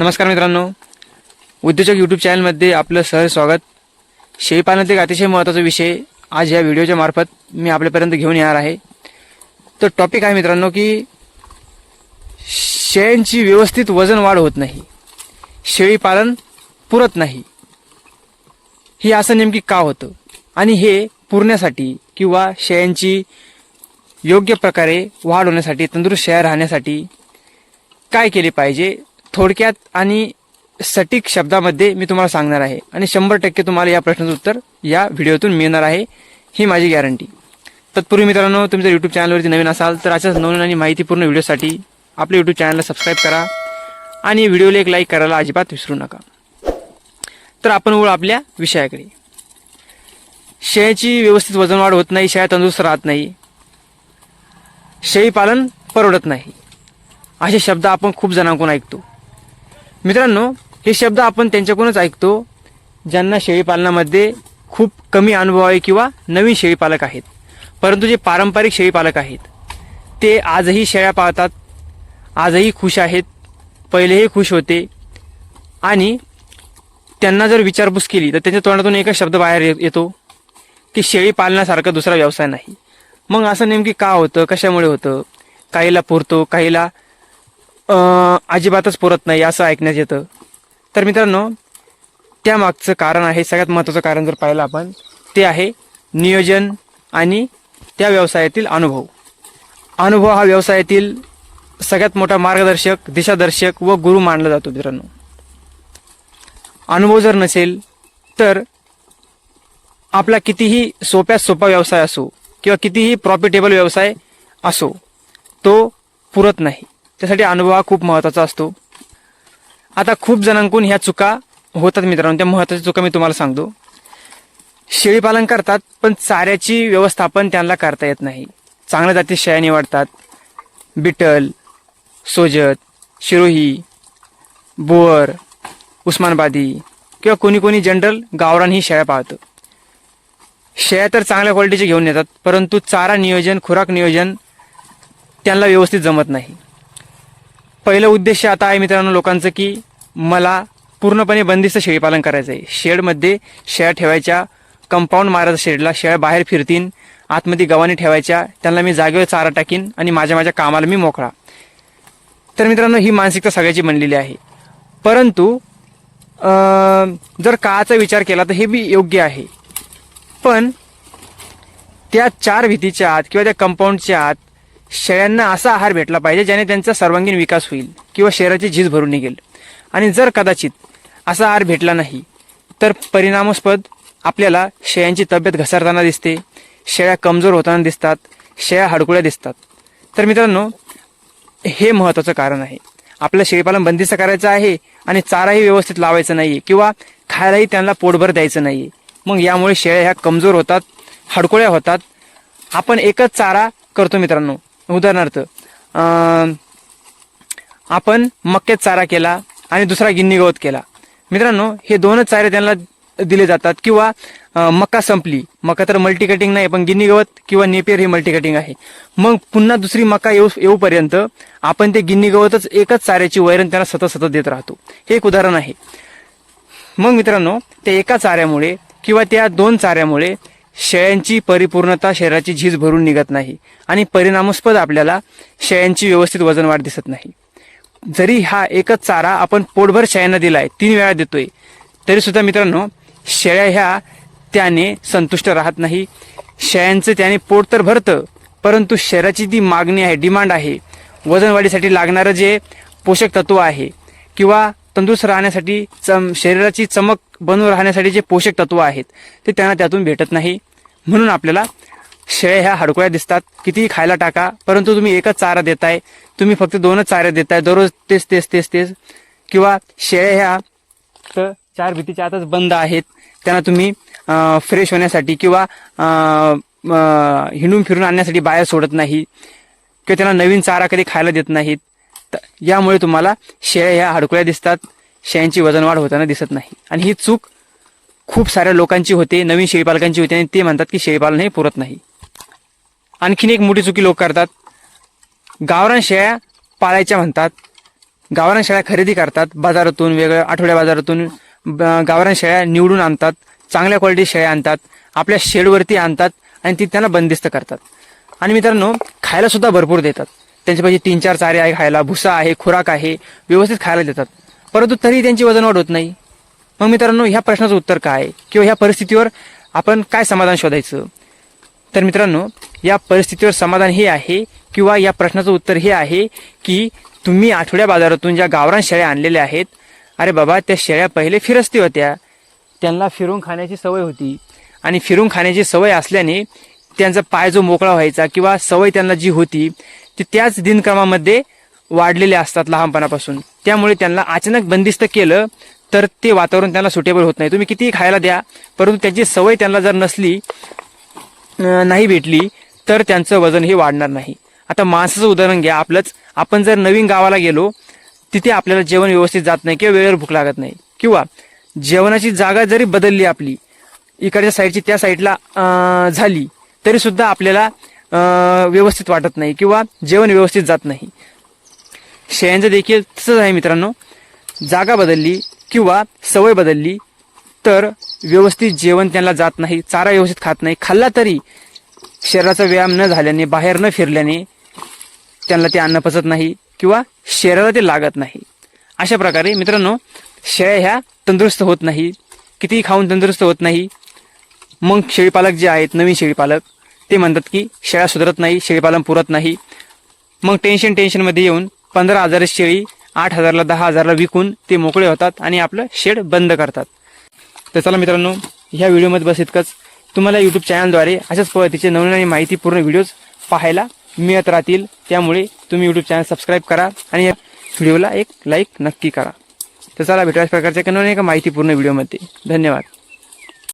नमस्कार मित्रांनो. उद्योजक यूट्यूब चॅनलमध्ये आपलं सहज स्वागत. शेळीपालनात एक अतिशय महत्त्वाचा विषय आज या व्हिडिओच्या मार्फत मी आपल्यापर्यंत घेऊन येणार आहे. तर टॉपिक आहे मित्रांनो की शेळ्यांची व्यवस्थित वजन वाढ होत नाही. शेळीपालन पुरत नाही. हे असं नेमकी का होतं? आणि हे पुरण्यासाठी किंवा शेळ्यांची योग्य प्रकारे वाढ होण्यासाठी तंदुरुस्त शेळ्या राहण्यासाठी काय केले पाहिजे? थोडक्यात आणि सटीक शब्दामध्ये मी तुम्हाला सांगणार आहे. आणि शंभर टक्के तुम्हाला या प्रश्नाचं उत्तर या व्हिडिओतून मिळणार आहे. ही माझी गॅरंटी तत्पूर्वी मित्रांनो तुम्ही जर यूट्यूब चॅनलवरती नवीन असाल तर अशाच नवीन आणि माहितीपूर्ण व्हिडिओसाठी आपल्या यूट्यूब चॅनलला सबस्क्राईब करा. आणि व्हिडिओला एक लाईक करायला अजिबात विसरू नका. तर आपण वळू आपल्या विषयाकडे. शेळ्याची व्यवस्थित वजन वाढ होत नाही शेळ्या तंदुरुस्त राहत नाही. शेळी पालन परवडत नाही. असे शब्द आपण खूप जणांकडून ऐकतो. मित्रांनो हे शब्द आपण त्यांच्याकडूनच ऐकतो ज्यांना शेळीपालनामध्ये खूप कमी अनुभव आहे किंवा नवीन शेळीपालक आहेत. परंतु जे पारंपरिक शेळीपालक आहेत ते आजही शेळ्या पाळतात आजही खुश आहेत पहिलेही खुश होते. आणि त्यांना जर विचारपूस केली तर त्यांच्या तोंडातून एकच शब्द बाहेर ये- येतो की शेळी पालनासारखा दुसरा व्यवसाय नाही. मग असं नेमकी का होतं कशामुळे होतं? काहीला पुरतो काहीला अजिबातच पुरत नाही असं ऐकण्यात येतं. तर मित्रांनो त्यामागचं कारण आहे सगळ्यात महत्त्वाचं कारण जर पाहिलं आपण ते आहे नियोजन आणि त्या व्यवसायातील अनुभव. अनुभव हा व्यवसायातील सगळ्यात मोठा मार्गदर्शक दिशादर्शक व गुरु मानला जातो मित्रांनो. अनुभव जर नसेल तर आपला कितीही सोप्यात सोपा व्यवसाय असो किंवा कितीही प्रॉफिटेबल व्यवसाय असो तो पुरत नाही. त्यासाठी अनुभव हा खूप महत्त्वाचा असतो. आता खूप जणांकडून ह्या चुका होतात मित्रांनो. त्या महत्त्वाच्या चुका मी तुम्हाला सांगतो. शेळीपालन करतात पण चाऱ्याची व्यवस्थापन त्यांना करता येत नाही. चांगल्या जाती शेळ्या निवडतात. बिटल सोजत शिरोही बोअर उस्मानबादी किंवा कोणी कोणी जनरल गावरान ही शेळ्या पाळतं. शेळ्या तर चांगल्या क्वालिटीचे घेऊन येतात परंतु चारा नियोजन खुराक नियोजन त्यांना व्यवस्थित जमत नाही. पहिलं उद्देश आता आहे मित्रांनो लोकांचं की मला पूर्णपणे बंदिस्त शेळीपालन करायचं आहे शेडमध्ये शेळ्या ठेवायच्या कंपाऊंड मारायचं शेडला शेळ्या बाहेर फिरतीन आतमध्ये गव्हाणी ठेवायच्या त्यांना मी जागेवर चारा टाकीन आणि माझ्या माझ्या कामाला मी मोकळा. तर मित्रांनो ही मानसिकता सगळ्याची बनलेली आहे. परंतु जर काळाचा विचार केला तर हे बी योग्य आहे. पण त्या चार भीतीच्या आत किंवा त्या कंपाऊंडच्या आत शेळ्यांना असा आहार भेटला पाहिजे ज्याने त्यांचा सर्वांगीण विकास होईल किंवा शरीराची झीज भरून निघेल. आणि जर कदाचित असा आहार भेटला नाही तर परिणामास्पद आपल्याला शेळ्यांची तब्येत घसरताना दिसते शेळ्या कमजोर होताना दिसतात शेळ्या हडकुळ्या दिसतात. तर मित्रांनो हे महत्त्वाचं कारण आहे. आपलं शेळीपालन बंदिस्त करायचं आहे आणि चाराही व्यवस्थित लावायचं नाही आहे किंवा खायलाही त्यांना पोटभर द्यायचं नाही आहे मग यामुळे शेळ्या ह्या कमजोर होतात हडकुळ्या होतात. आपण एकच चारा करतो मित्रांनो. उदाहरणार्थ आपण मक्यात चारा केला आणि दुसरा गिन्नी गवत केला. मित्रांनो हे दोनच चारे त्यांना दिले जातात किंवा मका संपली. मका तर मल्टी कटिंग नाही पण गिन्नी गवत किंवा नेपियर हे मल्टी कटिंग आहे. मग पुन्हा दुसरी मका येऊ येऊपर्यंत आपण ते गिन्नी गवतच एकच चाऱ्याची वैरण त्यांना सतत सतत देत राहतो. हे एक उदाहरण आहे. मग मित्रांनो त्या एका चाऱ्यामुळे किंवा त्या दोन चाऱ्यामुळे शेळ्यांची परिपूर्णता शरीराची झीज भरून निघत नाही आणि परिणामस्पद आपल्याला शेळ्यांची व्यवस्थित वजन वाढ दिसत नाही. जरी हा एकच चारा आपण पोटभर शेळ्यांना दिलाय तीन वेळा देतोय तरी सुद्धा मित्रांनो शेळ्या ह्या त्याने संतुष्ट राहत नाही. शेळ्यांचं त्याने पोट तर भरतं परंतु शरीराची जी मागणी आहे डिमांड आहे वजन वाढीसाठी लागणारं जे पोषक तत्व आहे किंवा तंदुरुस्त राहण्यासाठी चम शरीराची चमक बनवून राहण्यासाठी जे पोषक तत्व आहेत ते त्यांना त्यातून भेटत नाही. म्हणून आपल्याला शेळ्या ह्या हडकोळ्या दिसतात. कितीही खायला टाका परंतु तुम्ही एकच चारा देताय. तुम्ही फक्त दोनच चारे देताय. दररोज तेच तेच तेच तेच. किंवा शेळ्या ह्या तर चार भीतीच्या आतच बंद आहेत. त्यांना तुम्ही फ्रेश होण्यासाठी किंवा हिंडून फिरून आणण्यासाठी बाहेर सोडत नाही. किंवा त्यांना नवीन चारा कधी खायला देत नाहीत. तर यामुळे तुम्हाला शेळ्या ह्या हडकुळ्या दिसतात. शेळ्यांची वजन वाढ होताना दिसत नाही. आणि ही चूक खूप साऱ्या लोकांची होते नवीन शेळीपालकांची होते आणि ते म्हणतात की शेळीपालन हे पुरत नाही. आणखीन एक मोठी चुकी लोक करतात. गावरान शेळ्या पाळायच्या म्हणतात. गावरान शेळ्या खरेदी करतात. बाजारातून वेगळ्या आठवड्या बाजारातून ब- गावरान शेळ्या निवडून आणतात. चांगल्या क्वालिटी शेळ्या आणतात. आपल्या शेडवरती आणतात आणि ती त्यांना बंदिस्त करतात. आणि मित्रांनो खायला सुद्धा भरपूर देतात. त्यांच्यापाशी तीन चार चारे आहे खायला भुसा आहे खुराक आहे व्यवस्थित खायला देतात. परंतु तरी त्यांची वजन वाढ होत नाही. मग मित्रांनो ह्या प्रश्नाचं उत्तर काय? किंवा ह्या परिस्थितीवर आपण काय समाधान शोधायचं? तर मित्रांनो या परिस्थितीवर समाधान हे आहे किंवा या प्रश्नाचं उत्तर हे आहे की तुम्ही आठवड्या बाजारातून ज्या गावरान शेळ्या आणलेल्या आहेत अरे बाबा त्या शेळ्या पहिले फिरस्ती होत्या. त्यांना फिरून खाण्याची सवय होती. आणि फिरून खाण्याची सवय असल्याने त्यांचा पाय जो मोकळा व्हायचा किंवा सवय त्यांना जी होती ती त्याच दिनक्रमामध्ये वाढलेले असतात लहानपणापासून. त्यामुळे त्यांना अचानक बंदिस्त केलं तर ते वातावरण त्यांना सुटेबल होत नाही. तुम्ही कितीही खायला द्या परंतु त्याची सवय त्यांना जर नसली नाही भेटली तर त्यांचं वजन हे वाढणार नाही. आता माणसाचं उदाहरण घ्या. आपलंच आपण जर नवीन गावाला गेलो तिथे आपल्याला जेवण व्यवस्थित जात नाही किंवा वेळेवर भूक लागत नाही. किंवा जेवणाची जागा जरी बदलली आपली इकडच्या साईडची त्या साईडला झाली तरी सुद्धा आपल्याला व्यवस्थित वाटत नाही किंवा जेवण व्यवस्थित जात नाही. शेळ्यांचं देखील तसंच आहे मित्रांनो. जागा बदलली किंवा सवय बदलली तर व्यवस्थित जेवण त्यांना जात नाही चारा व्यवस्थित खात नाही खाल्ला तरी शरीराचा व्यायाम न झाल्याने बाहेर न फिरल्याने त्यांना ते अन्न पचत नाही किंवा शरीराला ते लागत नाही. अशा प्रकारे मित्रांनो शेळ्या ह्या तंदुरुस्त होत नाही कितीही खाऊन तंदुरुस्त होत नाही. मग शेळीपालक जे आहेत नवीन शेळीपालक ते म्हणतात की शेळ्या सुधारत नाही शेळीपालन पुरत नाही. मग टेन्शन टेन्शनमध्ये येऊन पंधरा हजार शेळी आठ हजारला दहा हजारला विकून ते मोकळे होतात आणि आपलं शेड बंद करतात. तर चला मित्रांनो ह्या व्हिडिओमध्ये बस इतकंच. तुम्हाला यूट्यूब चॅनलद्वारे अशाच पद्धतीचे नवनवीन माहितीपूर्ण व्हिडिओज पाहायला मिळत राहतील. त्यामुळे तुम्ही यूट्यूब चॅनल सबस्क्राईब करा आणि या व्हिडिओला एक लाईक नक्की करा. तर चला भेटूया अशा प्रकारच्या एका एका माहितीपूर्ण व्हिडिओमध्ये. धन्यवाद.